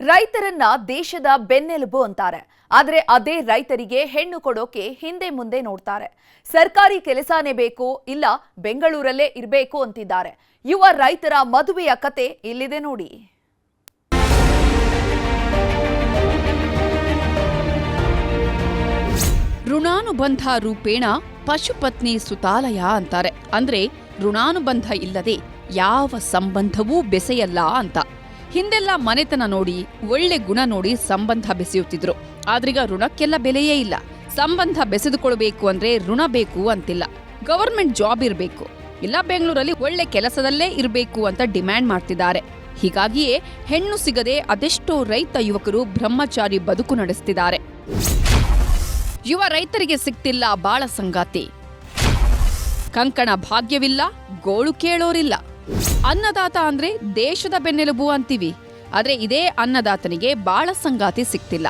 ರೈತರನ್ನ ದೇಶದ ಬೆನ್ನೆಲುಬು ಅಂತಾರೆ. ಆದರೆ ಅದೇ ರೈತರಿಗೆ ಹೆಣ್ಣು ಕೊಡೋಕೆ ಹಿಂದೆ ಮುಂದೆ ನೋಡ್ತಾರೆ. ಸರ್ಕಾರಿ ಕೆಲಸನೇ ಬೇಕು, ಇಲ್ಲ ಬೆಂಗಳೂರಲ್ಲೇ ಇರಬೇಕು ಅಂತಿದ್ದಾರೆ. ಯುವ ರೈತರ ಮದುವೆಯ ಕತೆ ಇಲ್ಲಿದೆ ನೋಡಿ. ಋಣಾನುಬಂಧ ರೂಪೇಣ ಪಶುಪತ್ನಿ ಸುತಾಲಯ ಅಂತಾರೆ. ಅಂದ್ರೆ ಋಣಾನುಬಂಧ ಇಲ್ಲದೆ ಯಾವ ಸಂಬಂಧವೂ ಬೆಸೆಯಲ್ಲ ಅಂತ. ಹಿಂದೆಲ್ಲ ಮನೆತನ ನೋಡಿ, ಒಳ್ಳೆ ಗುಣ ನೋಡಿ ಸಂಬಂಧ ಬೆಸೆಯುತ್ತಿದ್ರು. ಆದ್ರೀಗ ಋಣಕ್ಕೆಲ್ಲ ಬೆಲೆಯೇ ಇಲ್ಲ. ಸಂಬಂಧ ಬೆಸೆದುಕೊಳ್ಬೇಕು ಅಂದ್ರೆ ಋಣ ಬೇಕು ಅಂತಿಲ್ಲ. ಗವರ್ಮೆಂಟ್ ಜಾಬ್ ಇರಬೇಕು. ಇಲ್ಲ ಬೆಂಗಳೂರಲ್ಲಿ ಒಳ್ಳೆ ಕೆಲಸದಲ್ಲೇ ಇರಬೇಕು ಅಂತ ಡಿಮ್ಯಾಂಡ್ ಮಾಡ್ತಿದ್ದಾರೆ. ಹೀಗಾಗಿಯೇ ಹೆಣ್ಣು ಸಿಗದೆ ಅದೆಷ್ಟೋ ರೈತ ಯುವಕರು ಬ್ರಹ್ಮಚಾರಿ ಬದುಕು ನಡೆಸ್ತಿದ್ದಾರೆ. ಯುವ ರೈತರಿಗೆ ಸಿಗ್ತಿಲ್ಲ ಬಾಳ ಸಂಗಾತಿ. ಕಂಕಣ ಭಾಗ್ಯವಿಲ್ಲ, ಗೋಳು ಕೇಳೋರಿಲ್ಲ. ಅನ್ನದಾತ ಅಂದ್ರೆ ದೇಶದ ಬೆನ್ನೆಲುಬು ಅಂತೀವಿ. ಆದ್ರೆ ಇದೇ ಅನ್ನದಾತನಿಗೆ ಬಾಳ ಸಂಗಾತಿ ಸಿಗ್ತಿಲ್ಲ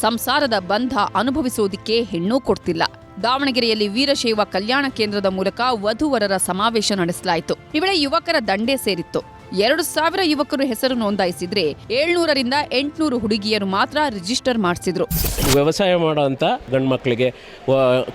ಸಂಸಾರದ ಬಂಧ ಅನುಭವಿಸೋದಿಕ್ಕೆ ಹೆಣ್ಣು ಕೊಡ್ತಿಲ್ಲ. ದಾವಣಗೆರೆಯಲ್ಲಿ ವೀರಶೈವ ಕಲ್ಯಾಣ ಕೇಂದ್ರದ ಮೂಲಕ ವಧುವರರ ಸಮಾವೇಶ ನಡೆಸಲಾಯಿತು. ಈ ವೇಳೆ ಯುವಕರ ದಂಡೆ ಸೇರಿತ್ತು. ಎರಡು ಸಾವಿರ ಯುವಕರು ಹೆಸರು ನೋಂದಾಯಿಸಿದ್ರೆ ಏಳ್ನೂರರಿಂದ ಎಂಟುನೂರು ಹುಡುಗಿಯರು ಮಾತ್ರ ರಿಜಿಸ್ಟರ್ ಮಾಡಿಸಿದ್ರು. ವ್ಯವಸಾಯ ಮಾಡೋವಂಥ ಗಂಡು ಮಕ್ಕಳಿಗೆ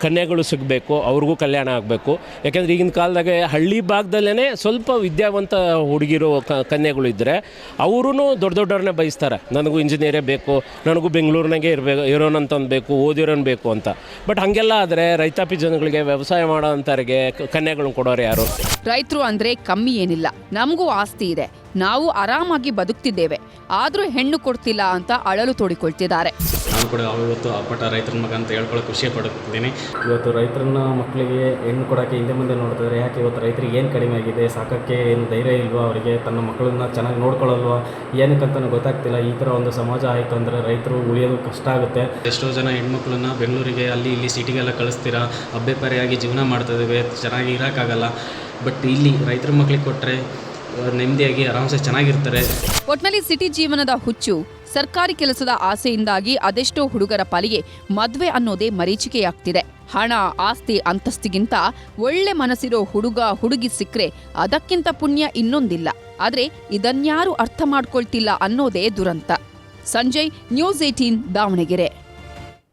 ಕನ್ಯೆಗಳು ಸಿಗಬೇಕು ಅವ್ರಿಗೂ ಕಲ್ಯಾಣ ಆಗಬೇಕು. ಯಾಕೆಂದರೆ ಈಗಿನ ಕಾಲದಾಗೆ ಹಳ್ಳಿ ಭಾಗದಲ್ಲೇ ಸ್ವಲ್ಪ ವಿದ್ಯಾವಂತ ಹುಡುಗಿರು ಕನ್ಯೆಗಳು ಇದ್ದರೆ ಅವರೂ ದೊಡ್ಡ ದೊಡ್ಡವ್ರನ್ನೇ ಬಯಸ್ತಾರೆ. ನನಗೂ ಇಂಜಿನಿಯರೇ ಬೇಕು ನನಗೂ ಬೆಂಗಳೂರಿನಾಗೆ ಇರಬೇಕು ಇರೋನಂತಂದು ಬೇಕು ಓದಿರೋನ್ ಬೇಕು ಅಂತ. ಬಟ್ ಹಾಗೆಲ್ಲ ಆದರೆ ರೈತಾಪಿ ಜನಗಳಿಗೆ ವ್ಯವಸಾಯ ಮಾಡೋವಂಥವ್ರಿಗೆ ಕನ್ಯೆಗಳನ್ನ ಕೊಡೋರು ಯಾರು? ರೈತರು ಅಂದ್ರೆ ಕಮ್ಮಿ ಏನಿಲ್ಲ. ನಮಗೂ ಆಸ್ತಿ ಇದೆ. ನಾವು ಆರಾಮಾಗಿ ಬದುಕ್ತಿದ್ದೇವೆ. ಆದರೂ ಹೆಣ್ಣು ಕೊಡ್ತಿಲ್ಲ ಅಂತ ಅಳಲು ತೋಡಿಕೊಳ್ತಿದ್ದಾರೆ. ನಾನು ಕೂಡ ಇವತ್ತು ಅಪ್ಪಟ ರೈತರ ಮಗ ಅಂತ ಹೇಳ್ಕೊಳ್ಳೋಕೆ ಖುಷಿ ಪಡುತ್ತಿದ್ದೀನಿ ಇವತ್ತು ರೈತರನ್ನ ಮಕ್ಕಳಿಗೆ ಹೆಣ್ಣು ಕೊಡೋಕ್ಕೆ ಹಿಂದೆ ಮುಂದೆ ನೋಡ್ತಿದ್ದಾರೆ ಯಾಕೆ ಇವತ್ತು ರೈತರಿಗೆ ಏನು ಕಡಿಮೆ ಆಗಿದೆ ಸಾಕಕ್ಕೆ ಏನು ಧೈರ್ಯ ಇಲ್ವಾ ಅವರಿಗೆ ತನ್ನ ಮಕ್ಕಳನ್ನ ಚೆನ್ನಾಗಿ ನೋಡ್ಕೊಳ್ಳಲ್ವಾ ಏನಕ್ಕಂತನೂ ಗೊತ್ತಾಗ್ತಿಲ್ಲ. ಈ ಥರ ಒಂದು ಸಮಾಜ ಆಯಿತು ಅಂದರೆ ರೈತರು ಉಳಿಯೋದು ಕಷ್ಟ ಆಗುತ್ತೆ. ಎಷ್ಟೋ ಜನ ಹೆಣ್ಮಕ್ಳನ್ನ ಬೆಂಗಳೂರಿಗೆ ಅಲ್ಲಿ ಇಲ್ಲಿ ಸಿಟಿಗೆಲ್ಲ ಕಳಿಸ್ತೀರಾ ಅಬ್ಬೆಪರೆಯಾಗಿ ಜೀವನ ಮಾಡ್ತಿದ್ದೇವೆ ಚೆನ್ನಾಗಿ ಇರೋಕ್ಕಾಗಲ್ಲ. ಬಟ್ ಇಲ್ಲಿ ರೈತರ ಮಕ್ಳಿಗೆ ಕೊಟ್ಟರೆ ನೆಮ್ಮದಿಯಾಗಿ ಆರಾಮ್ಸೆ ಚೆನ್ನಾಗಿರ್ತಾರೆ. ಒಟ್ನಲ್ಲಿ ಸಿಟಿ ಜೀವನದ ಹುಚ್ಚು, ಸರ್ಕಾರಿ ಕೆಲಸದ ಆಸೆಯಿಂದಾಗಿ ಅದೆಷ್ಟೋ ಹುಡುಗರ ಪಾಲಿಗೆ ಮದ್ವೆ ಅನ್ನೋದೇ ಮರೀಚಿಕೆಯಾಗ್ತಿದೆ. ಹಣ, ಆಸ್ತಿ, ಅಂತಸ್ತಿಗಿಂತ ಒಳ್ಳೆ ಮನಸ್ಸಿರೋ ಹುಡುಗ, ಹುಡುಗಿ ಸಿಕ್ಕರೆ ಅದಕ್ಕಿಂತ ಪುಣ್ಯ ಇನ್ನೊಂದಿಲ್ಲ. ಆದ್ರೆ ಇದನ್ಯಾರು ಅರ್ಥ ಮಾಡ್ಕೊಳ್ತಿಲ್ಲ ಅನ್ನೋದೇ ದುರಂತ. Sanjay news eighteen Davanagere.